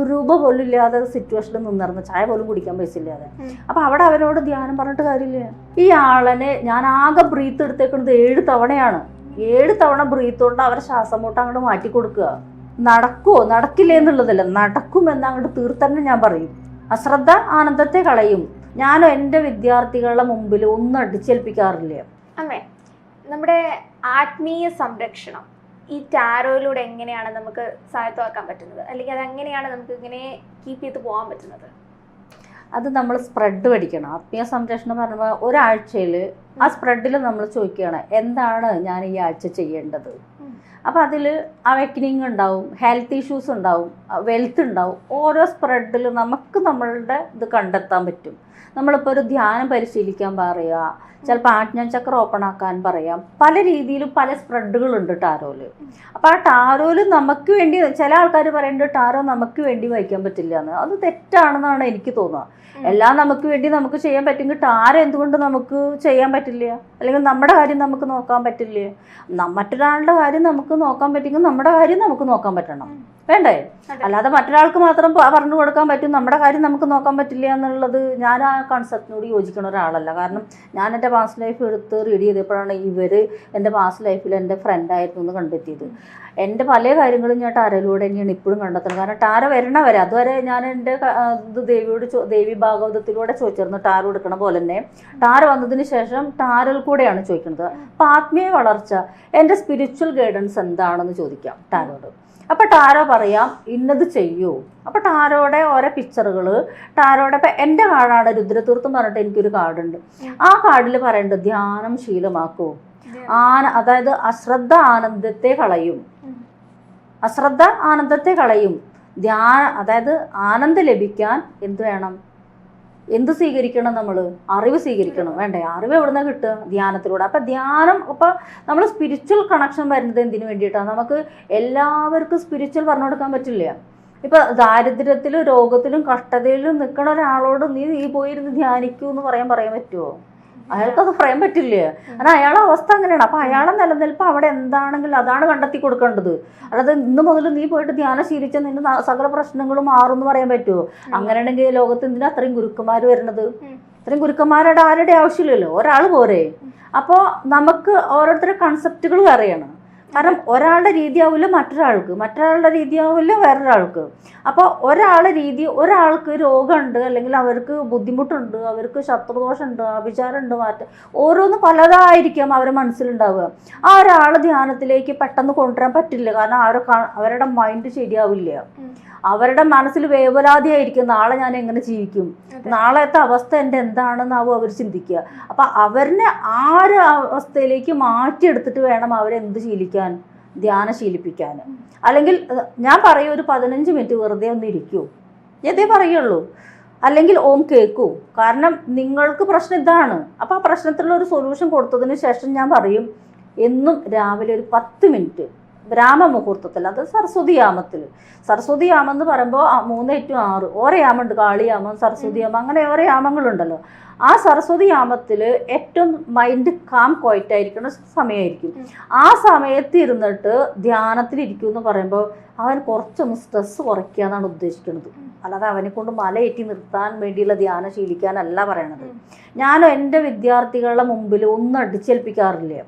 രൂപ പോലും ഇല്ലാതെ സിറ്റുവേഷനിൽ നിന്നിരുന്നു ചായ പോലും കുടിക്കാൻ പൈസ ഇല്ലാതെ. അപ്പൊ അവിടെ അവരോട് ധ്യാനം പറഞ്ഞിട്ട് കാര്യമില്ല. ഈ ആളനെ ഞാൻ ആകെ ബ്രീത്ത് എടുത്തേക്കുന്നത് ഏഴ് തവണയാണ്. ഏഴ് തവണ ബ്രീത്ത് കൊണ്ട് അവരെ ശ്വാസം മുട്ട അങ്ങോട്ട് മാറ്റി കൊടുക്കുക. നടക്കുവോ? നടക്കില്ല എന്നുള്ളതല്ല. നടക്കുമെന്ന് അങ്ങോട്ട് തീർത്തന്നെ ഞാൻ പറയും. അശ്രദ്ധ ആനന്ദത്തെ കളയും. ഞാനോ എന്റെ വിദ്യാർത്ഥികളുടെ മുമ്പിൽ ഒന്നും അടിച്ചേൽപ്പിക്കാറില്ല. അമ്മേ നമ്മുടെ ആത്മീയ സംരക്ഷണം. ഈ ടാരോയിലൂടെ എങ്ങനെയാണ് നമുക്ക് സ്വായത്തമാക്കാൻ പറ്റുന്നത്? അല്ലെങ്കിൽ അത് എങ്ങനെയാണ് നമുക്ക് ഇങ്ങനെ കീപ്പ് ചെയ്ത് പോകാൻ പറ്റുന്നത്? അത് നമ്മൾ സ്പ്രെഡ് പഠിക്കണം. ആത്മീയ സംരക്ഷണം പറയുമ്പോൾ ഒരാഴ്ചയിൽ ആ സ്പ്രെഡിൽ നമ്മൾ ചോദിക്കുകയാണ് എന്താണ് ഞാൻ ഈ ആഴ്ച ചെയ്യേണ്ടത്. അപ്പോൾ അതിൽ അവെക്കനിങ് ഉണ്ടാവും ഹെൽത്ത് ഇഷ്യൂസ് ഉണ്ടാവും വെൽത്ത് ഉണ്ടാവും. ഓരോ സ്പ്രെഡിൽ നമുക്ക് നമ്മളുടെ ഇത് കണ്ടെത്താൻ പറ്റും. നമ്മളിപ്പോൾ ഒരു ധ്യാനം പരിശീലിക്കാൻ പറയുക ചിലപ്പോൾ ആജ്ഞാചക്ര ഓപ്പൺ ആക്കാൻ പറയാം. പല രീതിയിലും പല സ്പ്രെഡുകളുണ്ട് ടാരോൽ അപ്പോൾ ആ ടാരോൽ നമുക്ക് വേണ്ടി ചില ആൾക്കാർ പറയുന്നുണ്ട് ടാരോ നമുക്ക് വേണ്ടി വായിക്കാൻ പറ്റില്ല എന്ന് അത് തെറ്റാണെന്നാണ് എനിക്ക് തോന്നുക. എല്ലാം നമുക്ക് വേണ്ടി നമുക്ക് ചെയ്യാൻ പറ്റുമെങ്കിൽ ടാരോ എന്തുകൊണ്ട് നമുക്ക് ചെയ്യാൻ പറ്റില്ല? അല്ലെങ്കിൽ നമ്മുടെ കാര്യം നമുക്ക് നോക്കാൻ പറ്റില്ല. മറ്റൊരാളുടെ കാര്യം നമുക്ക് നോക്കാൻ പറ്റുമെങ്കിൽ നമ്മുടെ കാര്യം നമുക്ക് നോക്കാൻ പറ്റണം. വേണ്ടേ. അല്ലാതെ മറ്റൊരാൾക്ക് മാത്രം പറഞ്ഞു കൊടുക്കാൻ പറ്റും. നമ്മുടെ കാര്യം നമുക്ക് നോക്കാൻ പറ്റില്ല എന്നുള്ളത് ഞാൻ ആ കൺസെപ്റ്റിനോട് യോജിക്കുന്ന ഒരാളല്ല. കാരണം ഞാൻ എന്റെ പാസ്റ്റ് ലൈഫ് എടുത്ത് റീഡ് ചെയ്തപ്പോഴാണ് ഇവർ എന്റെ പാസ്റ്റ് ലൈഫിൽ എന്റെ ഫ്രണ്ടായിരുന്നു എന്ന് കണ്ടെത്തിയത്. എന്റെ പല കാര്യങ്ങളും ഞാൻ ടാരയിലൂടെ തന്നെയാണ് ഇപ്പോഴും കണ്ടെത്തുന്നത്. കാരണം ടാര വരണ വരെ അതുവരെ ഞാൻ എന്റെ ഇത് ദേവിയോട് ചോ- ദേവി ഭാഗവതത്തിലൂടെ ചോദിച്ചിരുന്നു ടാര കൊടുക്കണ പോലെ തന്നെ. ടാര വന്നതിന് ശേഷം ടാരൽ കൂടെയാണ് ചോദിക്കുന്നത്. അപ്പം ആത്മീയ വളർച്ച എന്റെ സ്പിരിച്വൽ ഗൈഡൻസ് എന്താണെന്ന് ചോദിക്കാം ടാരോട്. അപ്പം ടാരോ പറയാം ഇന്നത് ചെയ്യൂ. അപ്പൊ ടാരോയുടെ ഓരോ പിക്ചറുകൾ ടാരോയുടെ ഇപ്പം എന്റെ കാർഡാണ് രുദ്രതീർത്ഥം പറഞ്ഞിട്ട് എനിക്കൊരു കാർഡുണ്ട്. ആ കാർഡിൽ പറയേണ്ടത് ധ്യാനം ശീലമാക്കൂ. ആന അതായത് അശ്രദ്ധ ആനന്ദത്തെ കളയും. അശ്രദ്ധ ആനന്ദത്തെ കളയും. ധ്യാന അതായത് ആനന്ദം ലഭിക്കാൻ എന്ത് വേണം? എന്ത് സ്വീകരിക്കണം നമ്മൾ അറിവ് സ്വീകരിക്കണം. വേണ്ടേ? അറിവ് എവിടുന്ന കിട്ടുക? ധ്യാനത്തിലൂടെ. അപ്പം ധ്യാനം ഇപ്പം നമ്മൾ സ്പിരിച്വൽ കണക്ഷൻ വരുന്നത് എന്തിനു വേണ്ടിയിട്ടാണ് നമുക്ക് എല്ലാവർക്കും സ്പിരിച്വൽ പറഞ്ഞു കൊടുക്കാൻ പറ്റില്ല. ഇപ്പം ദാരിദ്ര്യത്തിലും രോഗത്തിലും കഷ്ടതയിലും നിൽക്കുന്ന ഒരാളോട് നീ നീ പോയിരുന്ന് ധ്യാനിക്കൂ എന്ന് പറയാൻ പറയാൻ പറ്റുമോ അയാൾക്കത് പറയാൻ പറ്റില്ല? കാരണം അയാളെ അവസ്ഥ അങ്ങനെയാണ്. അപ്പൊ അയാളെ നിലനിൽപ്പ് അവിടെ എന്താണെങ്കിലും അതാണ് കണ്ടെത്തി കൊടുക്കേണ്ടത്. അതായത് ഇന്ന് മുതൽ നീ പോയിട്ട് ധ്യാനം ശീലിച്ച നിന്റെ സകല പ്രശ്നങ്ങളും മാറും എന്ന് പറയാൻ പറ്റുമോ അങ്ങനെയാണെങ്കിൽ ലോകത്ത് എന്തിനാ അത്രയും ഗുരുക്കന്മാർ വരുന്നത്. ഇത്രയും ഗുരുക്കന്മാരുടെ ആരുടെ ആവശ്യമില്ലല്ലോ? ഒരാൾ പോരെ. അപ്പോൾ നമുക്ക് ഓരോരുത്തരുടെ കൺസെപ്റ്റുകൾ വേറെയാണ്. കാരണം ഒരാളുടെ രീതിയാവില്ല മറ്റൊരാൾക്ക്. മറ്റൊരാളുടെ രീതിയാവില്ല വേറൊരാൾക്ക്. അപ്പോൾ ഒരാളുടെ രീതി ഒരാൾക്ക് രോഗമുണ്ട് അല്ലെങ്കിൽ അവർക്ക് ബുദ്ധിമുട്ടുണ്ട് അവർക്ക് ശത്രുദോഷമുണ്ട് അഭിചാരമുണ്ട് മാറ്റം ഓരോന്ന് പലതായിരിക്കും അവരെ മനസ്സിലുണ്ടാവുക. ആ ഒരാൾ ധ്യാനത്തിലേക്ക് പെട്ടെന്ന് കൊണ്ടുവരാൻ പറ്റില്ല. കാരണം അവരെ അവരുടെ മൈൻഡ് ശരിയാവില്ല. അവരുടെ മനസ്സിൽ വേവലാതിയായിരിക്കും. നാളെ ഞാൻ എങ്ങനെ ജീവിക്കും? നാളത്തെ അവസ്ഥ എന്റെ എന്താണെന്നാവും അവർ ചിന്തിക്കുക. അപ്പം അവരിനെ ആ ഒരു അവസ്ഥയിലേക്ക് മാറ്റിയെടുത്തിട്ട് വേണം അവരെ എന്ത് ശീലിക്കാൻ ധ്യാനം ശീലിപ്പിക്കാൻ അല്ലെങ്കിൽ ഞാൻ പറയും ഒരു പതിനഞ്ച് മിനിറ്റ് വെറുതെ ഒന്ന് ഇരിക്കൂ. ഇതേ പറയുള്ളൂ. അല്ലെങ്കിൽ ഓം കേൾക്കൂ കാരണം നിങ്ങൾക്ക് പ്രശ്നം ഇതാണ്. അപ്പോൾ ആ പ്രശ്നത്തിലുള്ള ഒരു സൊല്യൂഷൻ കൊടുത്തതിന് ശേഷം ഞാൻ പറയും എന്നും രാവിലെ ഒരു പത്ത് മിനിറ്റ് ബ്രാഹ്മമുഹൂർത്തത്തിൽ അത് സരസ്വതി യാമത്തിൽ സരസ്വതി യാമം എന്ന് പറയുമ്പോൾ മൂന്ന് ടു ആറ്. ഓരോ യാമുണ്ട് കാളിയാമം സരസ്വതി യാമം അങ്ങനെ ഓരോ യാമങ്ങളുണ്ടല്ലോ. ആ സരസ്വതി യാമത്തിൽ ഏറ്റവും മൈൻഡ് കാം ക്വയറ്റായിരിക്കുന്ന സമയമായിരിക്കും. ആ സമയത്ത് ഇരുന്നിട്ട് ധ്യാനത്തിലിരിക്കും എന്ന് പറയുമ്പോൾ അവൻ കുറച്ചൊന്ന് സ്ട്രെസ് കുറയ്ക്കുക എന്നാണ് ഉദ്ദേശിക്കുന്നത്. അല്ലാതെ അവനെ കൊണ്ട് മലയേറ്റി നിർത്താൻ വേണ്ടിയുള്ള ധ്യാനം ശീലിക്കാനല്ല പറയണത്. ഞാനും എന്റെ വിദ്യാർത്ഥികളുടെ മുമ്പിൽ ഒന്നും അടിച്ചേൽപ്പിക്കാറില്ല.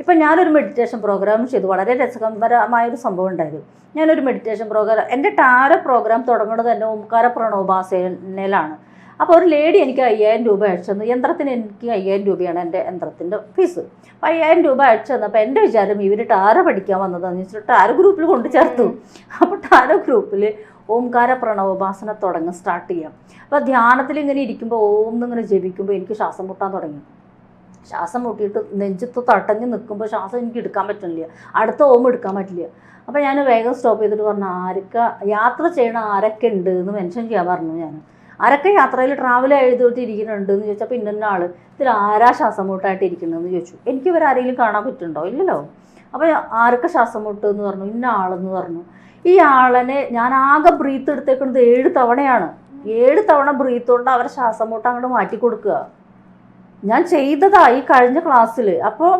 ഇപ്പം ഞാനൊരു മെഡിറ്റേഷൻ പ്രോഗ്രാം ചെയ്തു. വളരെ രസകരമായൊരു സംഭവം ഉണ്ടായിരുന്നു. ഞാനൊരു മെഡിറ്റേഷൻ പ്രോഗ്രാം എന്റെ ടാര പ്രോഗ്രാം തുടങ്ങുന്നത് തന്നെ ഓംകാര പ്രണോപാസനയിലാണ് അപ്പോൾ ഒരു ലേഡി എനിക്ക് അയ്യായിരം രൂപ അയച്ചു തന്നു. യന്ത്രത്തിന് എനിക്ക് അയ്യായിരം രൂപയാണ് എന്റെ യന്ത്രത്തിന്റെ ഫീസ് അപ്പോൾ അയ്യായിരം രൂപ അയച്ചു തന്നപ്പോൾ എന്റെ വിചാരം ഇവർ ടാര പഠിക്കാൻ വന്നതാണെന്ന് വെച്ചിട്ട് ടാര ഗ്രൂപ്പിൽ കൊണ്ടു ചേർത്തു. അപ്പോൾ ടാര ഗ്രൂപ്പിൽ ഓംകാര പ്രണവോപാസന തുടങ്ങും സ്റ്റാർട്ട് ചെയ്യാം. അപ്പോൾ ധ്യാനത്തിൽ ഇങ്ങനെ ഇരിക്കുമ്പോൾ ഓം എന്നിങ്ങനെ ജപിക്കുമ്പോൾ എനിക്ക് ശ്വാസം മുട്ടാൻ തുടങ്ങി. ശ്വാസം മുട്ടിയിട്ട് നെഞ്ചത്ത് തട്ടഞ്ഞ് നിൽക്കുമ്പോൾ ശ്വാസം എനിക്ക് എടുക്കാൻ പറ്റുന്നില്ല അടുത്ത ഓം എടുക്കാൻ പറ്റില്ല. അപ്പോൾ ഞാൻ വേഗം സ്റ്റോപ്പ് ചെയ്തിട്ട് പറഞ്ഞു ആരൊക്കെ യാത്ര ചെയ്യണ ആരൊക്കെ ഉണ്ട്? എന്ന് മെൻഷൻ ചെയ്യാൻ പറഞ്ഞു ഞാൻ ആരൊക്കെ യാത്രയിൽ ട്രാവൽ എഴുതിയിട്ട് ഇരിക്കുന്നുണ്ട് എന്ന് ചോദിച്ചപ്പോൾ ഇന്ന ആൾ ഇതിൽ ആരാ ശ്വാസം മുട്ടായിട്ട് ഇരിക്കുന്നതെന്ന് ചോദിച്ചു. എനിക്ക് ഇവർ ആരെങ്കിലും കാണാൻ പറ്റുന്നുണ്ടോ? ഇല്ലല്ലോ. അപ്പോൾ ആരൊക്കെ ശ്വാസം മുട്ട് എന്ന് പറഞ്ഞു. ഇന്ന ആളെന്ന് പറഞ്ഞു. ഈ ആളനെ ഞാൻ ആകെ ബ്രീത്ത് എടുത്തേക്കുന്നത് ഏഴ് തവണയാണ്. ഏഴ് തവണ ബ്രീത്ത് കൊണ്ട് അവരെ ശ്വാസം മുട്ട് അങ്ങോട്ട് മാറ്റി കൊടുക്കുക. ഞാൻ ചെയ്തതാ ഈ കഴിഞ്ഞ ക്ലാസ്സിൽ അപ്പോൾ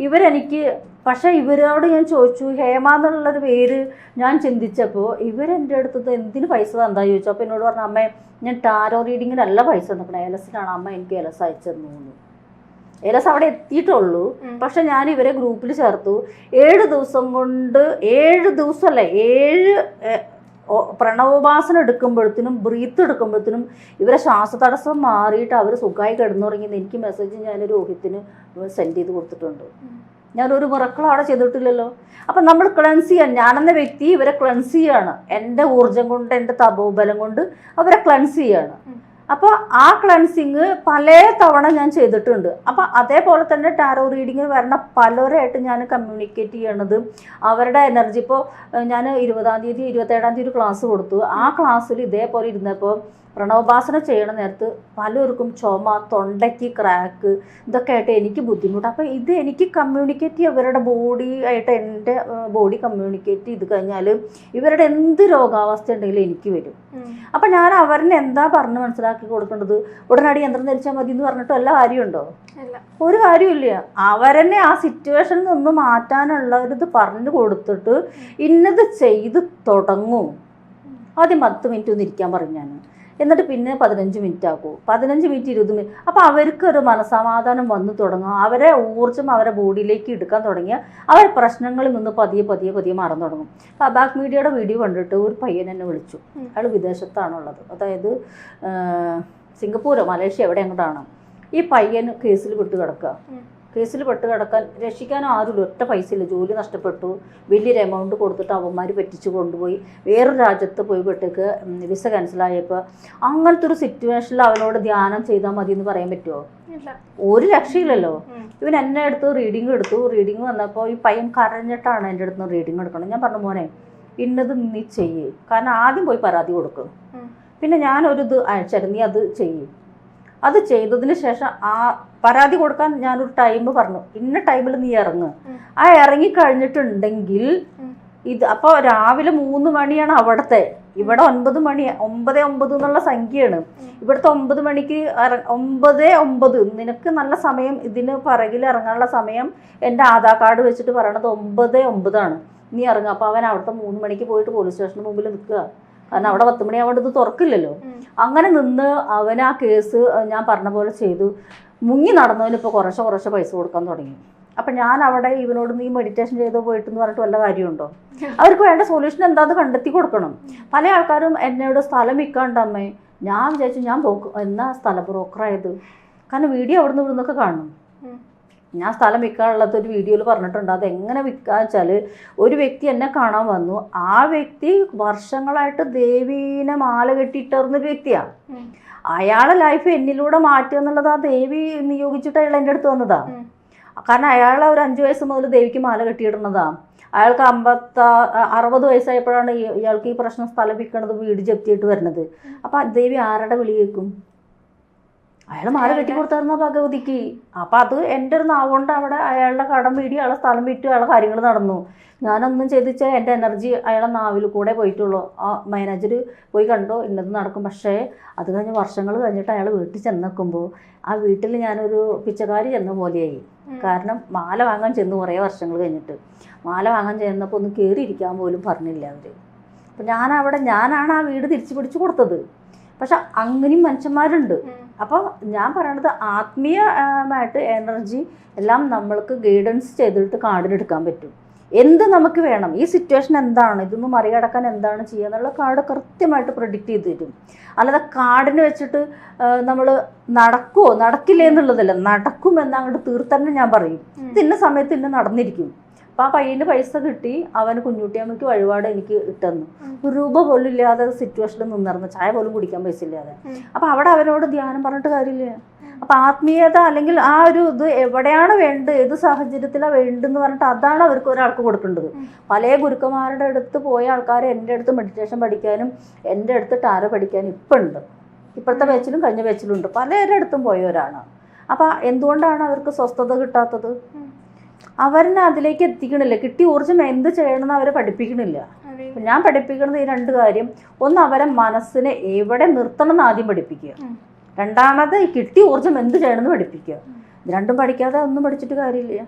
ഇവരെനിക്ക് പക്ഷേ ഇവരോട് ഞാൻ ചോദിച്ചു ഹേമ എന്നുള്ളൊരു പേര് ഞാൻ ചിന്തിച്ചപ്പോൾ ഇവരെന്റെ അടുത്തത് എന്തിന് പൈസ തന്നാ ചോദിച്ചു. അപ്പോൾ എന്നോട് പറഞ്ഞു അമ്മേ ഞാൻ ടാരോ റീഡിങ്ങിനല്ല പൈസ തന്നിക്കണം ഏലസിനാണ് അമ്മ എനിക്ക് ഏലസ് അയച്ചു തന്നു ഏലസ് അവിടെ എത്തിയിട്ടുള്ളൂ. പക്ഷെ ഞാൻ ഇവരെ ഗ്രൂപ്പിൽ ചേർത്തു. ഏഴ് ദിവസം കൊണ്ട് ഏഴ് ദിവസമല്ല ഏഴ് പ്രണവോപാസന എടുക്കുമ്പോഴത്തേനും ബ്രീത്ത് എടുക്കുമ്പോഴത്തേനും ഇവരെ ശ്വാസതടസ്സം മാറിയിട്ട് അവർ സുഖമായി കിടന്നുറങ്ങിയെന്ന് എനിക്ക് മെസ്സേജ് ഞാൻ രോഹിത്തിന് സെൻഡ് ചെയ്ത് കൊടുത്തിട്ടുണ്ട്. ഞാനൊരു മുറക്കൾ അവിടെ ചെയ്തിട്ടില്ലല്ലോ അപ്പം നമ്മൾ ക്ലൻസ് ചെയ്യാൻ ഞാനെന്ന വ്യക്തി ഇവരെ ക്ലൻസ് ചെയ്യാണ് എന്റെ ഊർജം കൊണ്ട് എന്റെ തപോബലം കൊണ്ട് അവരെ ക്ലൻസ് ചെയ്യാണ്. അപ്പോൾ ആ ക്ലൻസിങ് പല തവണ ഞാൻ ചെയ്തിട്ടുണ്ട്. അപ്പോൾ അതേപോലെ തന്നെ ടാരോ റീഡിങ് വരണ പലരായിട്ട് ഞാൻ കമ്മ്യൂണിക്കേറ്റ് ചെയ്യണത്. അവരുടെ എനർജി ഇപ്പോൾ ഞാൻ ഇരുപതാം തീയതി ഇരുപത്തേഴാം തീയതി ഒരു ക്ലാസ് കൊടുത്തു. ആ ക്ലാസ്സിൽ ഇതേപോലെ ഇരുന്നപ്പോൾ പ്രണവോപാസന ചെയ്യണ നേരത്ത് പലർക്കും ചുമ തൊണ്ടയ്ക്ക് ക്രാക്ക് ഇതൊക്കെ ആയിട്ട് എനിക്ക് ബുദ്ധിമുട്ട്. അപ്പോൾ ഇത് എനിക്ക് കമ്മ്യൂണിക്കേറ്റ് ചെയ്യുക ഇവരുടെ ബോഡി ആയിട്ട് എന്റെ ബോഡി കമ്മ്യൂണിക്കേറ്റ് ചെയ്ത് കഴിഞ്ഞാൽ ഇവരുടെ എന്ത് രോഗാവസ്ഥ ഉണ്ടെങ്കിലും എനിക്ക് വരും. അപ്പം ഞാൻ അവരിന് എന്താ പറഞ്ഞ് മനസ്സിലാക്കി കൊടുക്കേണ്ടത്? ഉടനടി യന്ത്രം ധരിച്ചാൽ മതി എന്ന് പറഞ്ഞിട്ട് വല്ല കാര്യമുണ്ടോ? ഒരു കാര്യമില്ല അവരെന്നെ ആ സിറ്റുവേഷനിൽ നിന്ന് മാറ്റാനുള്ള ഒരു ഇത് പറഞ്ഞു കൊടുത്തിട്ട് ഇന്നത് ചെയ്ത് തുടങ്ങും. ആദ്യം പത്ത് മിനിറ്റ് ഒന്ന് ഇരിക്കാൻ പറഞ്ഞു ഞാൻ എന്നിട്ട് പിന്നെ പതിനഞ്ച് മിനിറ്റ് ആക്കൂ. പതിനഞ്ച് മിനിറ്റ് ഇരുപത് മിനിറ്റ് അപ്പോൾ അവർക്കൊരു മനസമാധാനം വന്നു തുടങ്ങും അവരെ ഊർജം അവരെ ബോഡിയിലേക്ക് എടുക്കാൻ തുടങ്ങിയ അവർ പ്രശ്നങ്ങളിൽ നിന്ന് പതിയെ പതിയെ പതിയെ മാറാൻ തുടങ്ങും. അപ്പോൾ അബാക് മീഡിയയുടെ വീഡിയോ കണ്ടിട്ട് ഒരു പയ്യൻ എന്നെ വിളിച്ചു. അയാൾ വിദേശത്താണുള്ളത്. അതായത് സിംഗപ്പൂരോ മലേഷ്യ എവിടെ എങ്ങോട്ടാണ് ഈ പയ്യൻ കേസിൽ വിട്ട് കിടക്കുക. കേസിൽ പെട്ട് കിടക്കാൻ രക്ഷിക്കാൻ ആരുമില്ല. ഒറ്റ പൈസ ഇല്ല ജോലി നഷ്ടപ്പെട്ടു. വലിയൊരു എമൗണ്ട് കൊടുത്തിട്ട് അവന്മാർ പറ്റിച്ച് കൊണ്ടുപോയി. വേറൊരു രാജ്യത്ത് പോയി പെട്ടേക്ക് വിസ ക്യാൻസലായപ്പോൾ അങ്ങനത്തെ ഒരു സിറ്റുവേഷനിൽ അവനോട് ധ്യാനം ചെയ്താൽ മതി എന്ന് പറയാൻ പറ്റുമോ ഒരു രക്ഷയില്ലല്ലോ. ഇവൻ എന്നെ എടുത്ത് റീഡിങ് എടുത്തു. റീഡിങ് വന്നപ്പോൾ ഈ പയ്യൻ കരഞ്ഞിട്ടാണ് എന്റെ അടുത്ത് റീഡിങ് എടുക്കണം ഞാൻ പറഞ്ഞു മോനെ ഇന്നത് നീ ചെയ്യ്. കാരണം ആദ്യം പോയി പരാതി കൊടുക്കും. പിന്നെ ഞാനൊരു ഇത് അയച്ചായിരുന്നു നീ അത് ചെയ്യ്. അത് ചെയ്തതിന് ശേഷം ആ പരാതി കൊടുക്കാൻ ഞാനൊരു ടൈം പറഞ്ഞു. ഇന്ന ടൈമിൽ നീ ഇറങ്ങ്. ആ ഇറങ്ങി കഴിഞ്ഞിട്ടുണ്ടെങ്കിൽ ഇത് അപ്പോൾ രാവിലെ മൂന്ന് മണിയാണ് അവിടുത്തെ. ഇവിടെ ഒൻപത് മണി ഒമ്പത് ഒമ്പത് എന്നുള്ള സംഖ്യയാണ്. ഇവിടുത്തെ ഒമ്പത് മണിക്ക് ഒമ്പത് ഒമ്പത്. നിനക്ക് നല്ല സമയം ഇതിന് പിറകിൽ ഇറങ്ങാനുള്ള സമയം എന്റെ ആധാർ കാർഡ് വെച്ചിട്ട് പറയണത് ഒമ്പത് ഒമ്പതാണ്. നീ ഇറങ്ങുക അപ്പോൾ അവൻ അവിടുത്തെ മൂന്ന് മണിക്ക് പോയിട്ട് പോലീസ് സ്റ്റേഷന് മുമ്പിൽ നിൽക്കുക. കാരണം അവിടെ പത്ത് മണിയാവേണ്ട ഇത് തുറക്കില്ലല്ലോ. അങ്ങനെ നിന്ന് അവൻ ആ കേസ് ഞാൻ പറഞ്ഞ പോലെ ചെയ്തു. മുങ്ങി നടന്നവന് ഇപ്പോൾ കുറേശ്ശെ കുറേശ്ശെ പൈസ കൊടുക്കാൻ തുടങ്ങി. അപ്പം ഞാൻ അവിടെ ഇവനോട് നീ മെഡിറ്റേഷൻ ചെയ്തോ പോയിട്ടെന്ന് പറഞ്ഞിട്ട് വല്ല കാര്യമുണ്ടോ? അവർക്ക് വേണ്ട സൊല്യൂഷൻ എന്താന്ന് കണ്ടെത്തി കൊടുക്കണം. പല ആൾക്കാരും എന്നോട് സ്ഥലം വിൽക്കാണ്ട് അമ്മേ ഞാൻ വിചാരിച്ചു ഞാൻ എന്നാ സ്ഥല ബ്രോക്കറായത് കാരണം വീഡിയോ അവിടെ നിന്ന് ഇവിടുന്നൊക്കെ കാണും. ഞാൻ സ്ഥലം വിൽക്കാനുള്ളത് ഒരു വീഡിയോയിൽ പറഞ്ഞിട്ടുണ്ട്. അത് എങ്ങനെ വിൽക്കുക വെച്ചാൽ ഒരു വ്യക്തി എന്നെ കാണാൻ വന്നു. ആ വ്യക്തി വർഷങ്ങളായിട്ട് ദേവീനെ മാല കെട്ടിയിട്ടറിഞ്ഞൊരു വ്യക്തിയാണ്. അയാളെ ലൈഫ് എന്നിലൂടെ മാറ്റുക എന്നുള്ളത് ആ ദേവി നിയോഗിച്ചിട്ട് അയാൾ എന്റെ അടുത്ത് വന്നതാ. കാരണം അയാൾ ഒരു അഞ്ച് വയസ്സ് മുതൽ ദേവിക്ക് മാല കെട്ടിയിടുന്നതാ. അയാൾക്ക് അമ്പത്ത അറുപത് വയസ്സായപ്പോഴാണ് ഇയാൾക്ക് ഈ പ്രശ്നം സ്ഥലം വിൽക്കണത് വീട് ജപ്തിയിട്ട് വരുന്നത്. അപ്പം ദേവി ആരുടെ വിളി കേൾക്കും? അയാൾ മാല കെട്ടി കൊടുത്തായിരുന്ന ഭഗവതിക്ക്? അപ്പം അത് എന്റെ ഒരു നാവുകൊണ്ട് അവിടെ അയാളുടെ കടം വീടി അയാളെ സ്ഥലം വിറ്റു അയാളെ കാര്യങ്ങൾ നടന്നു. ഞാനൊന്നും ചെയ്തിച്ചാൽ എന്റെ എനർജി അയാളെ നാവിൽ കൂടെ പോയിട്ടുള്ളൂ. ആ മാനേജർ പോയി കണ്ടോ ഇന്നത് നടക്കും. പക്ഷേ അത് കഴിഞ്ഞ് വർഷങ്ങൾ കഴിഞ്ഞിട്ട് അയാൾ വീട്ടിൽ ചെന്ന് നിൽക്കുമ്പോൾ ആ വീട്ടിൽ ഞാനൊരു പിച്ചക്കാരി ചെന്ന പോലെയായി. കാരണം മാല വാങ്ങാൻ ചെന്ന് കുറേ വർഷങ്ങൾ കഴിഞ്ഞിട്ട്. മാല വാങ്ങാൻ ചെന്നപ്പോൾ ഒന്ന് കയറിയിരിക്കാൻ പോലും പറഞ്ഞില്ല അവർ അപ്പം ഞാനവിടെ ഞാനാണ് ആ വീട് തിരിച്ചു പിടിച്ചു കൊടുത്തത്. പക്ഷെ അങ്ങനെയും മനുഷ്യന്മാരുണ്ട്. അപ്പോൾ ഞാൻ പറയണത് ആത്മീയമായിട്ട് എനർജി എല്ലാം നമ്മൾക്ക് ഗൈഡൻസ് ചെയ്തിട്ട് കാർഡിനെടുക്കാൻ പറ്റും. എന്ത് നമുക്ക് വേണം? ഈ സിറ്റുവേഷൻ എന്താണ്? ഇതൊന്ന് മറികടക്കാൻ എന്താണ് ചെയ്യുക എന്നുള്ള കാർഡ് കൃത്യമായിട്ട് പ്രൊഡിക്റ്റ് ചെയ്ത് തരും. അല്ലാതെ കാർഡിന് വെച്ചിട്ട് നമ്മൾ നടക്കുമോ നടക്കില്ലേ എന്നുള്ളതല്ല. നടക്കും എന്ന് അങ്ങോട്ട് തീർത്തന്നെ ഞാൻ പറയും. ഇത് ഇന്ന സമയത്ത് ഇന്ന നടന്നിരിക്കും. അപ്പോൾ ആ പയ്യന് പൈസ കിട്ടി. അവന് കുഞ്ഞുട്ടിയമ്മയ്ക്ക് വഴിപാട് എനിക്ക് ഇട്ടെന്നു. ഒരു രൂപ പോലും ഇല്ലാതെ സിറ്റുവേഷനിൽ നിന്നിരുന്നു ചായ പോലും കുടിക്കാൻ പൈസ ഇല്ലാതെ. അപ്പൊ അവിടെ അവരോട് ധ്യാനം പറഞ്ഞിട്ട് കാര്യമില്ല. അപ്പോൾ ആത്മീയത അല്ലെങ്കിൽ ആ ഒരു ഇത് എവിടെയാണ് വേണ്ടത്? ഏത് സാഹചര്യത്തിലാണ് വേണ്ടതെന്ന് പറഞ്ഞിട്ട് അതാണ് അവർക്ക് ഒരാൾക്ക് കൊടുക്കേണ്ടത്. പല ഗുരുക്കന്മാരുടെ അടുത്ത് പോയ ആൾക്കാർ എന്റെ അടുത്ത് മെഡിറ്റേഷൻ പഠിക്കാനും എന്റെ അടുത്ത് ടാരോ പഠിക്കാനും ഇപ്പം ഉണ്ട്. ഇപ്പോഴത്തെ ബാച്ചിലും കഴിഞ്ഞ ബാച്ചിലും ഉണ്ട്. പലരുടെ അടുത്തും പോയവരാണ് അപ്പോൾ എന്തുകൊണ്ടാണ് അവർക്ക് സ്വസ്ഥത കിട്ടാത്തത്? ഉം. അവരിനെ അതിലേക്ക് എത്തിക്കണില്ല. കിട്ടിയ ഊർജം എന്ത് ചെയ്യണമെന്ന് അവരെ പഠിപ്പിക്കണില്ല. ഞാൻ പഠിപ്പിക്കുന്നത് ഈ രണ്ട് കാര്യം. ഒന്ന് അവരെ മനസ്സിനെ എവിടെ നിർത്തണം എന്ന് ആദ്യം പഠിപ്പിക്കുക. രണ്ടാമത് കിട്ടിയ ഊർജം എന്ത് ചെയ്യണമെന്ന് പഠിപ്പിക്കുക. രണ്ടും പഠിക്കാതെ ഒന്നും പഠിച്ചിട്ട് കാര്യമില്ല.